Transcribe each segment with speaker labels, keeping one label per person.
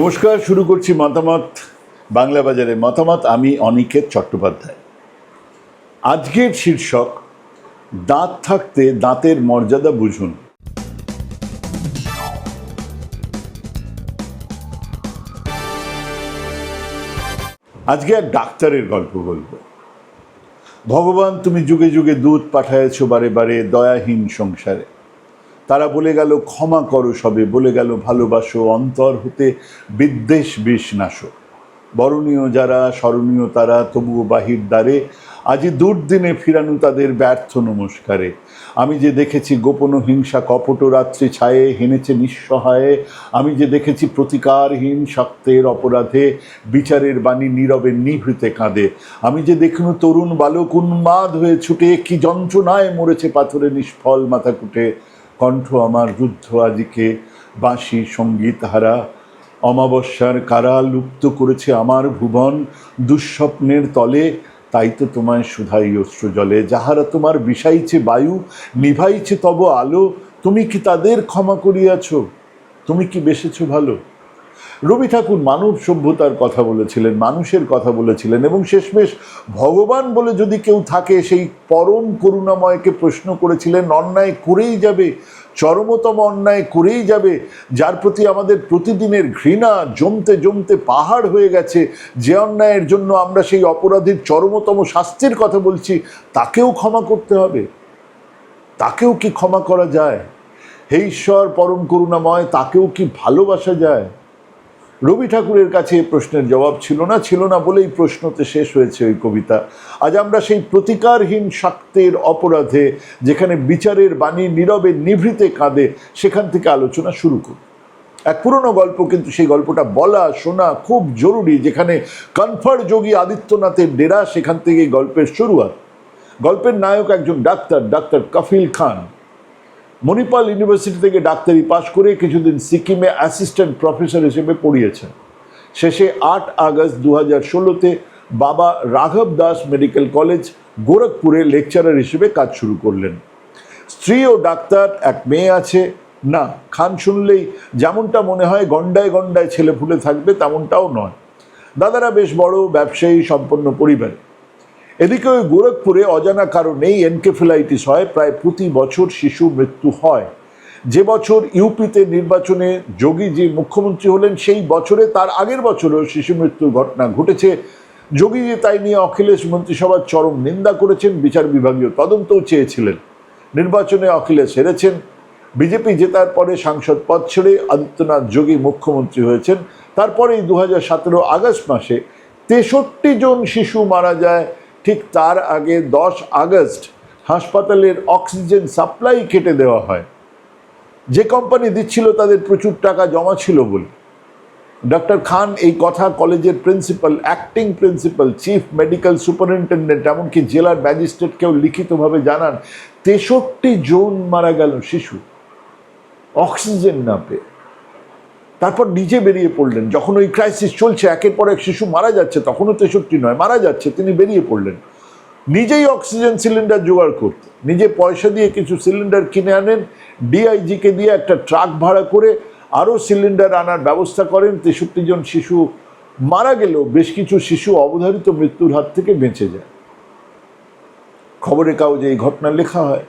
Speaker 1: নমস্কার, শুরু করছি মতামত, বাংলা বাজারে মতামত। আমি অনিকেত চট্টোপাধ্যায়। আজকের শীর্ষক, দাঁত থাকতে দাঁতের মর্যাদা বুঝুন। আজকে এক ডাক্তারের গল্প বলব। ভগবান, তুমি যুগে যুগে দুধ পাঠায়েছ বারে বারে, দয়াহীন সংসারে। তারা বলে গেল, ক্ষমা করো সবে। বলে গেল, ভালোবাসো, অন্তর হতে বিদ্বেষ বিষ নাশো। বরণীয় যারা, স্মরণীয় তারা, তবুও বাহির দ্বারে, আজি দুর্দিনে ফিরানু তাদের ব্যর্থ নমস্কারে। আমি যে দেখেছি গোপন হিংসা কপট রাত্রি ছায়ে হেনেছে নিঃসহায়ে, আমি যে দেখেছি প্রতিকারহীন সত্যের অপরাধে, বিচারের বাণী নীরবে নিভৃতে কাঁদে। আমি যে দেখুন তরুণ বালক উন্মাদ হয়ে ছুটে, কি যন্ত্রণায় মরেছে পাথরে নিষ্ফল মাথা কুটে কণ্ঠ আমার রুদ্ধ আজিকে বাঁশি সংগীত হারা অমাবস্যার কারা লুপ্ত করেছে আমার ভুবন? দুঃস্বপ্নের তলে তাই তো তোমায় শুধাই অশ্রু জলে। যাহারা তোমার বিষাইছে বায়ু, নিভাইছে তব আলো। তুমি কি তাদের ক্ষমা করিয়াছ? তুমি কি বেসেছ ভালো? রবি ঠাকুর মানব সভ্যতার কথা বলেছিলেন, মানুষের কথা বলেছিলেন এবং শেষমেশ ভগবান বলে যদি কেউ থাকে, সেই পরম করুণাময়কে প্রশ্ন করেছিলেন, অন্যায় করেই যাবে, চরমতম অন্যায় করেই যাবে, যার প্রতি আমাদের প্রতিদিনের ঘৃণা জমতে জমতে পাহাড় হয়ে গেছে, যে অন্যায়ের জন্য আমরা সেই অপরাধীর চরমতম শাস্তির কথা বলছি, তাকেও ক্ষমা করতে হবে। তাকেও কি ক্ষমা করা যায়? হে ঈশ্বর, পরম করুণাময়, তাকেও কি ভালোবাসা যায়? রবি ঠাকুরের কাছে প্রশ্নের জবাব ছিল না ছিল না বলেই প্রশ্নতে শেষ হয়েছে ওই কবিতা। আজ আমরা সেই প্রতিকারহীন শাক্তের অপরাধে, যেখানে বিচারের বাণী নীরবে নিভৃতে কাঁদে, সেখান থেকে আলোচনা শুরু করি। এক পুরনো গল্প, কিন্তু সেই গল্পটা বলা, শোনা খুব জরুরি, যেখানে কনফার্ট যোগী আদিত্যনাথের ডেরা, সেখান থেকে গল্পের শুরুয়াত। গল্পের নায়ক একজন doctor doctor Kafeel Khan. Manipal university থেকে ডাক্তারি পাশ করে কিছুদিন সিকিমে অ্যাসিস্ট্যান্ট প্রফেসর হিসেবে পড়িয়েছেন। শেষে আট আগস্ট দু হাজার ষোলোতে বাবা রাঘব দাস মেডিকেল কলেজ গোরখপুরে লেকচারার হিসেবে কাজ শুরু করলেন। স্ত্রী ও ডাক্তার, এক মেয়ে আছে। না, খান শুনলেই যেমনটা মনে হয় গন্ডায় গন্ডায় ছেলে ফুলে থাকবে তেমনটাও নয়। দাদারা বেশ বড়, ব্যবসায়ী, সম্পন্ন পরিবার। এদিকে ওই গোরখপুরে অজানা কারণেই এনকেফেলাইটিস হয়, প্রায় প্রতি বছর শিশু মৃত্যু হয়। যে বছর ইউপিতে নির্বাচনে যোগী যে মুখ্যমন্ত্রী হলেন, সেই বছরে তার আগের বছরেও শিশু মৃত্যুর ঘটনা ঘটেছে। যোগীজি তাই নিয়ে অখিলেশ মন্ত্রিসভার চরম নিন্দা করেছেন, বিচার বিভাগীয় তদন্তও চেয়েছিলেন। নির্বাচনে অখিলেশ হেরেছেন। বিজেপি জেতার পরে সাংসদ পদ ছেড়ে আদিত্যনাথ যোগী মুখ্যমন্ত্রী হয়েছেন। তারপরেই দু হাজার সতেরো আগস্ট মাসে তেষট্টি জন শিশু মারা যায়। ঠিক তার আগে দশ আগস্ট হাসপাতালের অক্সিজেন সাপ্লাই কেটে দেওয়া হয়। যে কোম্পানি দিচ্ছিল তাদের প্রচুর টাকা জমা ছিল বলে। ডক্টর খান এই কথা কলেজের principal acting principal chief medical superintendent এমনকি জেলার ম্যাজিস্ট্রেটকেও লিখিতভাবে জানান, তেষট্টি জন মারা গেল শিশু। অক্সিজেন না পেয়ে। তারপর নিজে বেরিয়ে পড়লেন। যখন ওই ক্রাইসিস চলছে, একের পর এক শিশু মারা যাচ্ছে, তখনও তেষট্টি নয়, মারা যাচ্ছে, তিনি বেরিয়ে পড়লেন। নিজেই অক্সিজেন সিলিন্ডার জোগাড় করতে। নিজে পয়সা দিয়ে কিছু সিলিন্ডার কিনে আনেন ডিআইজিকে দিয়ে একটা ট্রাক ভাড়া করে আরও সিলিন্ডার আনার ব্যবস্থা করেন। তেষট্টি জন শিশু মারা গেলেও বেশ কিছু শিশু অবধারিত মৃত্যুর হাত থেকে বেঁচে যায়। খবরের কাগজে এই ঘটনা লেখা হয়।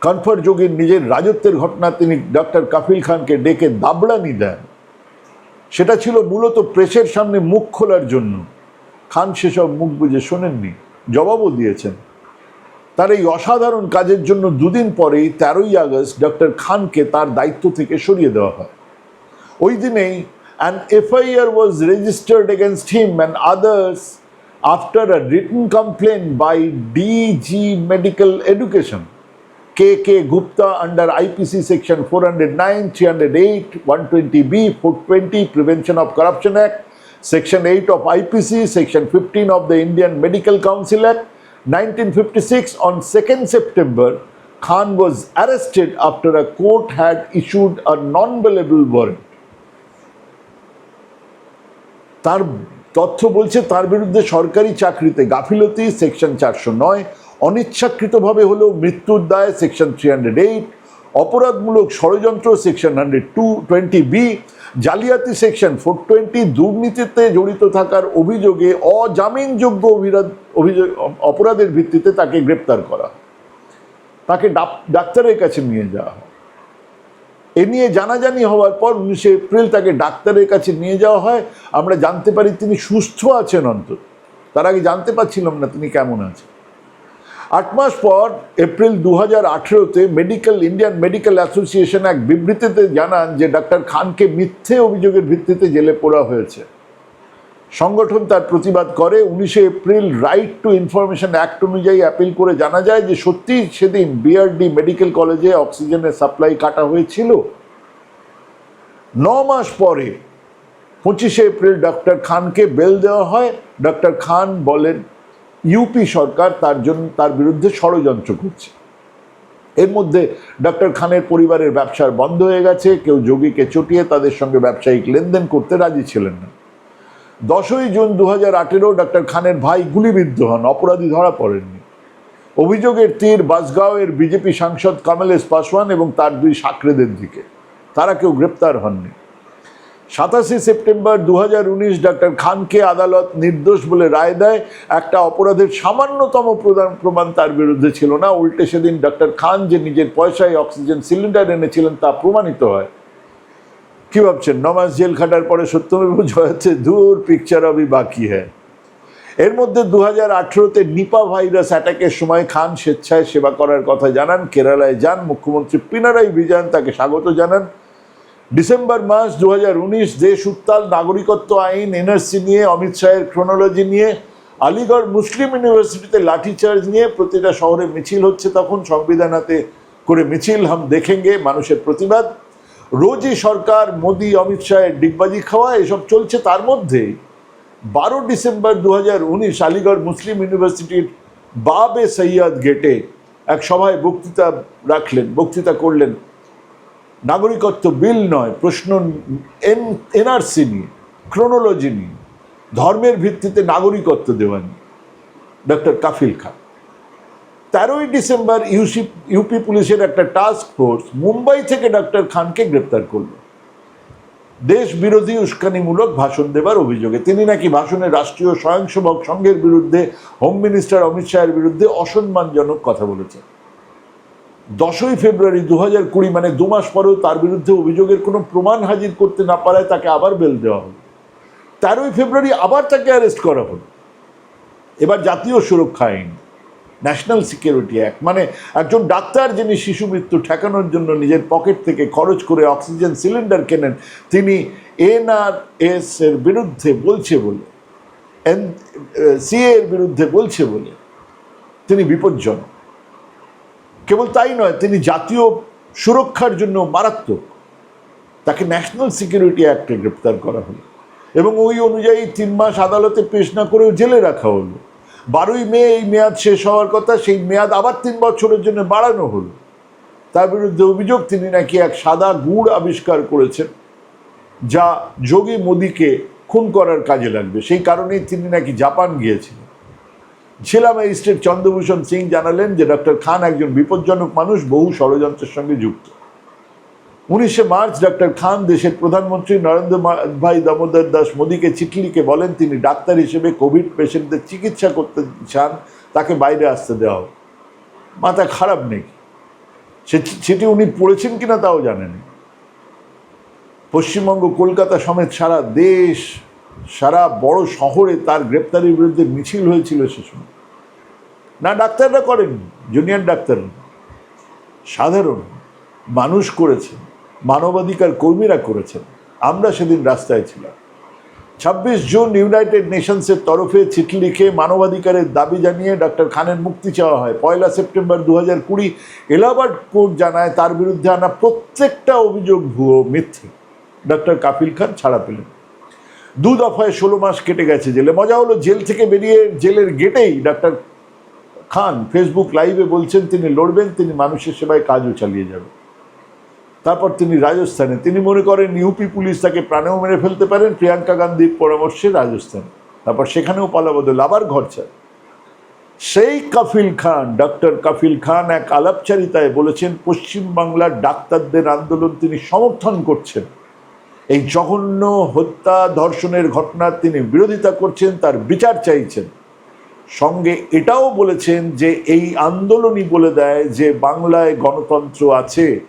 Speaker 1: কনফার্ট যোগীর নিজের রাজত্বের ঘটনা তিনি ডক্টর কাফিল খানকে ডেকে দাবড়ানি দেন। সেটা ছিল মূলত প্রেসের সামনে মুখ খোলার জন্য। খান সেসব মুখ বুঝে শোনেননি, জবাবও দিয়েছেন। তার এই অসাধারণ কাজের জন্য দুদিন পরেই তেরোই আগস্ট ডক্টর খানকে তার দায়িত্ব থেকে সরিয়ে দেওয়া হয়। ওই দিনেই an FIR was registered against him and others after a written complaint by DG medical education K. K. Gupta under IPC section 409, 308, 120B, 420, Prevention of Corruption Act, section 8 of IPC, section 15 of the Indian Medical Council Act, 1956. On 2nd September, Khan was arrested after a court had issued a non-bailable warrant. তার তথ্য বলছে তার বিরুদ্ধে সরকারি চাকরিতে গাফিলতি section চারশো নয় অনিচ্ছাকৃতভাবে হলেও মৃত্যুর দায় সেকশন থ্রি হান্ড্রেড এইট অপরাধমূলক ষড়যন্ত্র section hundred two twenty B জালিয়াতি সেকশন ফোর টোয়েন্টি দুর্নীতিতে জড়িত থাকার অভিযোগে অজামিনযোগ্য অভিরাধ, অভিযোগ, অপরাধের ভিত্তিতে তাকে গ্রেপ্তার করা। তাকে ডাক- ডাক্তারের কাছে নিয়ে যাওয়া হয়। এ নিয়ে জানাজানি হওয়ার পর উনিশে এপ্রিল তাকে ডাক্তারের কাছে নিয়ে যাওয়া হয়। আমরা জানতে পারি তিনি সুস্থ আছেন অন্তত। তার আগে জানতে পারছিলাম না তিনি কেমন আছেন। আট মাস পর এপ্রিল দু হাজার আঠেরোতে মেডিকেল, ইন্ডিয়ান মেডিকেল অ্যাসোসিয়েশন এক বিবৃতিতে জানান যে ডাক্তার খানকে মিথ্যে অভিযোগের ভিত্তিতে জেলে পোড়া হয়েছে। সংগঠন তার প্রতিবাদ করে। উনিশে April right to information act অনুযায়ী অ্যাপিল করে জানা যায় যে সত্যি সেদিন বিআরডি মেডিকেল কলেজে অক্সিজেনের সাপ্লাই কাটা হয়েছিল। ন মাস পরে পঁচিশে এপ্রিল ডক্টর খানকে বেল দেওয়া হয়। ডক্টর খান বলেন ইউপি সরকার তার জন্য তার বিরুদ্ধে ষড়যন্ত্র করছে। এর মধ্যে ডক্টর খানের পরিবারের ব্যবসার বন্ধ হয়ে গেছে, কেউ যোগীকে চটিয়ে তাদের সঙ্গে ব্যবসায়িক লেনদেন করতে রাজি ছিলেন না। দশই জুন দু হাজার আঠেরো ডক্টর খানের ভাই গুলিবিদ্ধ হন, অপরাধী ধরা পড়েননি। অভিযোগের তীর বাসগাঁওয়ের বিজেপি সাংসদ কমলেশ পাসওয়ান এবং তার দুই সাকরেদের দিকে। তারা কেউ গ্রেপ্তার হননি। সাতাশে সেপ্টেম্বর দু হাজার উনিশ ডক্টর খানকে আদালত নির্দোষ বলে রায় দেয়। একটা অপরাধের সামান্যতম প্রদান প্রমাণ তার বিরুদ্ধে ছিল না। উল্টে সেদিন ডক্টর খান যে নিজের পয়সায় অক্সিজেন সিলিন্ডার এনেছিলেন তা প্রমাণিত হয়। কি ভাবছেন? নমাস জেল খাটার পরে সত্যমেব জয়াচ্ছে দূর পিকচার অবই বাকি হ্যাঁ এর মধ্যে দু হাজার আঠেরোতে নিপা ভাইরাস অ্যাটাকের সময় খান স্বেচ্ছায় সেবা করার কথা জানান। কেরালায় যান। মুখ্যমন্ত্রী পিনারাই বিজয়ন তাকে স্বাগত জানান। ডিসেম্বর মাস দু দেশ উত্তাল নাগরিকত্ব আইন এনআরসি নিয়ে, অমিত শাহের ক্রোনোলজি নিয়ে, আলিগড় মুসলিম ইউনিভার্সিটিতে লাঠিচার্জ নিয়ে প্রতিটা শহরে মিছিল হচ্ছে তখন। সংবিধান হাতে করে মিছিল হাম দেখেঙ্গে, মানুষের প্রতিবাদ। রোজই সরকার, মোদি, অমিত শাহের ডিগবাজি খাওয়া, এসব চলছে। তার মধ্যে বারো ডিসেম্বর দু হাজার উনিশ আলিগড় মুসলিম ইউনিভার্সিটির বাবে সৈয়দ গেটে এক সভায় বক্তৃতা রাখলেন, বক্তৃতা করলেন নাগরিকত্ব বিল নয়, প্রশ্ন এন, এনআরসি নিয়ে ক্রোনোলজি নিয়ে, ধর্মের ভিত্তিতে নাগরিকত্ব দেওয়া নিয়ে, ডক্টর কাফিল খান। তেরোই ডিসেম্বর ইউসি, ইউপি পুলিশের একটা টাস্ক ফোর্স মুম্বাই থেকে ডক্টর খানকে গ্রেপ্তার করল। দেশ বিরোধী উস্কানিমূলক ভাষণ দেবার অভিযোগে, তিনি নাকি ভাষণে রাষ্ট্রীয় স্বয়ংসেবক সংঘের বিরুদ্ধে হোম মিনিস্টার অমিত শাহের বিরুদ্ধে অসম্মানজনক কথা বলেছেন। দশই ফেব্রুয়ারি দু হাজার কুড়ি মানে দু মাস পরেও তার বিরুদ্ধে অভিযোগের কোনো প্রমাণ হাজির করতে না পারায় তাকে আবার বেল দেওয়া হলো। তেরোই ফেব্রুয়ারি আবার তাকে অ্যারেস্ট করা হলো। এবার জাতীয় সুরক্ষা আইন ন্যাশনাল সিকিউরিটি অ্যাক্ট মানে একজন ডাক্তার যিনি শিশু মৃত্যু ঠেকানোর জন্য নিজের পকেট থেকে খরচ করে অক্সিজেন সিলিন্ডার কেনেন, তিনি এনআরএস এর বিরুদ্ধে বলছে বলে, এন সিএ এর বিরুদ্ধে বলছে বলে তিনি বিপজ্জনক। কেবল তাই নয়, তিনি জাতীয় সুরক্ষার জন্য মারাত্মক। তাকে ন্যাশনাল সিকিউরিটি অ্যাক্টে গ্রেপ্তার করা হলো। এবং ওই অনুযায়ী তিন মাস আদালতে পেশ না করেও জেলে রাখা হলো। বারোই মে এই মেয়াদ শেষ হওয়ার কথা, সেই মেয়াদ আবার তিন বছরের জন্য বাড়ানো হলো। তার বিরুদ্ধে অভিযোগ, তিনি নাকি এক সাদা গুড় আবিষ্কার করেছেন, যা যোগী মোদীকে খুন করার কাজে লাগবে। সেই কারণেই তিনি নাকি জাপান গিয়েছিলেন। জেলা ম্যাজিস্ট্রেট চন্দ্রভূষণ সিং জানালেন যে ডক্টর খান একজন বিপজ্জনক মানুষ, বহু ষড়যন্ত্রের সঙ্গে যুক্ত। উনিশে মার্চ ডক্টর খান দেশের প্রধানমন্ত্রী নরেন্দ্র ভাই দামোদর দাস মোদীকে চিঠি লিখে বলেন, তিনি ডাক্তার হিসেবে কোভিড পেশেন্টদের চিকিৎসা করতে চান, তাকে বাইরে আসতে দেওয়া হোক। মাথা খারাপ নেই সে চিঠি উনি পড়েছেন কিনা তাও জানেন পশ্চিমবঙ্গ, কলকাতা সমেত সারা দেশ সারা বড় শহরে তার গ্রেপ্তারির বিরুদ্ধে মিছিল হয়েছিল সে সময়। না, ডাক্তাররা করেন জুনিয়র ডাক্তার সাধারণ মানুষ করেছেন, মানবাধিকার কর্মীরা করেছেন। আমরা সেদিন রাস্তায় ছিলাম। ছাব্বিশ জুন ইউনাইটেড নেশনসের তরফে চিঠি লিখে মানবাধিকারের দাবি জানিয়ে ডক্টর খানের মুক্তি চাওয়া হয়। পয়লা সেপ্টেম্বর দু হাজার কুড়ি এলাহাবাদ কোর্ট জানায় তার বিরুদ্ধে আনা প্রত্যেকটা অভিযোগ ভুয়ো মিথ্যে। ডক্টর কাপিল খান ছাড়া পেলেন দু দফায় ষোলো মাস কেটে গেছে জেলে। মজা হলো জেল থেকে বেরিয়ে জেলের গেটেই ডক্টর খান ফেসবুক লাইভে বলছেন, তিনি লড়বেন, তিনি মানুষের সেবায় কাজও চালিয়ে যাবেন। তারপর তিনি রাজস্থানে, তিনি মনে করেন ইউপি পুলিশ তাকে প্রাণেও মেরে ফেলতে পারেন, প্রিয়াঙ্কা গান্ধীর পরামর্শে রাজস্থান। তারপর সেখানেও পালাবদল আবার ঘর ছাড়। সেই কাফিল খান ডক্টর কাফিল খান এক আলাপচারিতায় বলেছেন, পশ্চিমবাংলার ডাক্তারদের আন্দোলন তিনি সমর্থন করছেন। এই জঘন্য হত্যা ধর্ষণের ঘটনার তিনি বিরোধিতা করছেন, তার বিচার চাইছেন। সঙ্গে এটাও বলেছেন যে এই আন্দোলনই বলে দেয় যে বাংলায় গণতন্ত্র আছে।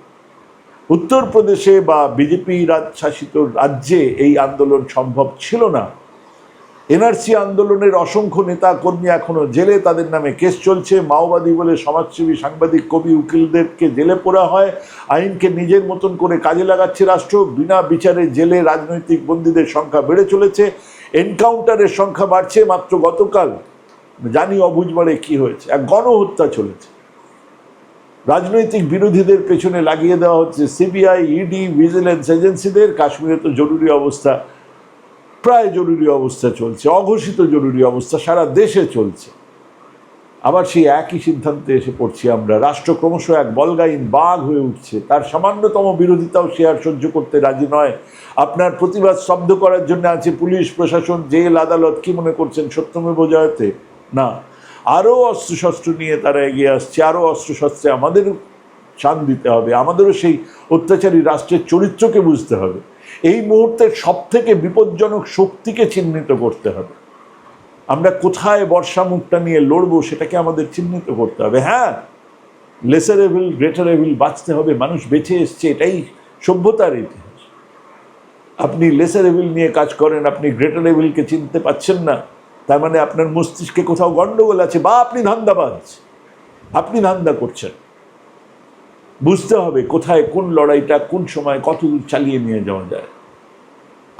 Speaker 1: উত্তরপ্রদেশে বা বিজেপি শাসিত রাজ্যে এই আন্দোলন সম্ভব ছিল না। এনআরসি আন্দোলনের অসংখ্য নেতা কর্মী এখনও জেলে, তাদের নামে কেস চলছে। মাওবাদী বলে সমাজসেবী সাংবাদিক কবি উকিলদেরকে জেলে পোড়া হয়। আইনকে নিজের মতন করে কাজে লাগাচ্ছে রাষ্ট্র। বিনা বিচারে জেলে রাজনৈতিক বন্দীদের সংখ্যা বেড়ে চলেছে। এনকাউন্টারের সংখ্যা বাড়ছে মাত্র গতকাল। জানি অবুঝবারে কি হয়েছে। এক গণহত্যা চলেছে। রাজনৈতিক বিরোধীদের পেছনে লাগিয়ে দেওয়া হচ্ছে সিবিআই, ইডি, ভিজিলেন্স এজেন্সিদের। কাশ্মীরে তো জরুরি অবস্থা। প্রায় জরুরি অবস্থা চলছে, অঘোষিত জরুরি অবস্থা সারা দেশে চলছে। আবার সেই একই সিদ্ধান্তে এসে পড়ছি আমরা। রাষ্ট্র ক্রমশ এক বলগাইন বাঘ হয়ে উঠছে। তার সামান্যতম বিরোধিতাও সে আর সহ্য করতে রাজি নয়। আপনার প্রতিবাদ স্তব্ধ করার জন্য আছে পুলিশ, প্রশাসন, জেল, আদালত। কি মনে করছেন সত্যমেব জয়তে? না। আরও অস্ত্রশস্ত্র নিয়ে তারা এগিয়ে আসছে। আরও অস্ত্রশস্ত্রে আমাদের শান দিতে হবে। আমাদেরও সেই অত্যাচারী রাষ্ট্রের চরিত্রকে বুঝতে হবে। এই মুহূর্তের সব থেকে বিপজ্জনক শক্তিকে চিহ্নিত করতে হবে। আমরা কোথায় বর্ষা মুখটা নিয়ে লড়বো সেটাকে আমাদের চিহ্নিত করতে হবে। হ্যাঁ লেসার এভিল গ্রেটার এভিল বাঁচতে হবে, মানুষ বেঁচে এসছে, এটাই সভ্যতার ইতিহাস। আপনি লেসার এভিল নিয়ে কাজ করেন, আপনি গ্রেটার এভিলকে চিনতে পাচ্ছেন না, তার মানে আপনার মস্তিষ্কে কোথাও গন্ডগোল আছে বা আপনি ধান্দা ধান্দাবাজ, আপনি ধান্দা করছেন। বুঝতে হবে কোথায় কোন লড়াইটা, কোন সময় কত দূর চালিয়ে নিয়ে যাওয়া যায়।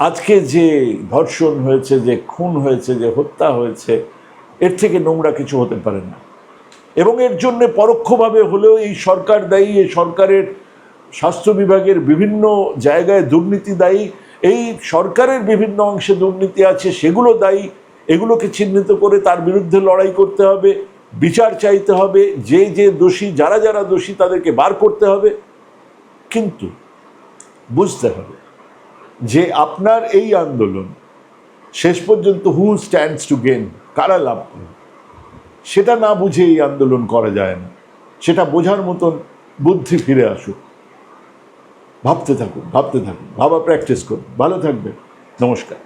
Speaker 1: আজকে যে ধর্ষণ হয়েছে, যে খুন হয়েছে, যে হত্যা হয়েছে, এর থেকে নোংরা কিছু হতে পারে না। এবং এর জন্য পরোক্ষভাবে হলেও এই সরকার দায়ী, এই সরকারের স্বাস্থ্য বিভাগের বিভিন্ন জায়গায় দুর্নীতি দায়ী, এই সরকারের বিভিন্ন অংশে দুর্নীতি আছে, সেগুলো দায়ী, এগুলোকে চিহ্নিত করে তার বিরুদ্ধে লড়াই করতে হবে। বিচার চাইতে হবে, যে যে দোষী, যারা যারা দোষী তাদেরকে বার করতে হবে। কিন্তু বুঝতে হবে যে আপনার এই আন্দোলন শেষ পর্যন্ত হু স্ট্যান্ডস টু গেন কারা লাভ করে? সেটা না বুঝে এই আন্দোলন করা যায় না। সেটা বোঝার মতন বুদ্ধি ফিরে আসুক। ভাবতে থাকুন ভাবতে থাকুন, ভাবা প্র্যাকটিস করুন। ভালো থাকবেন। নমস্কার।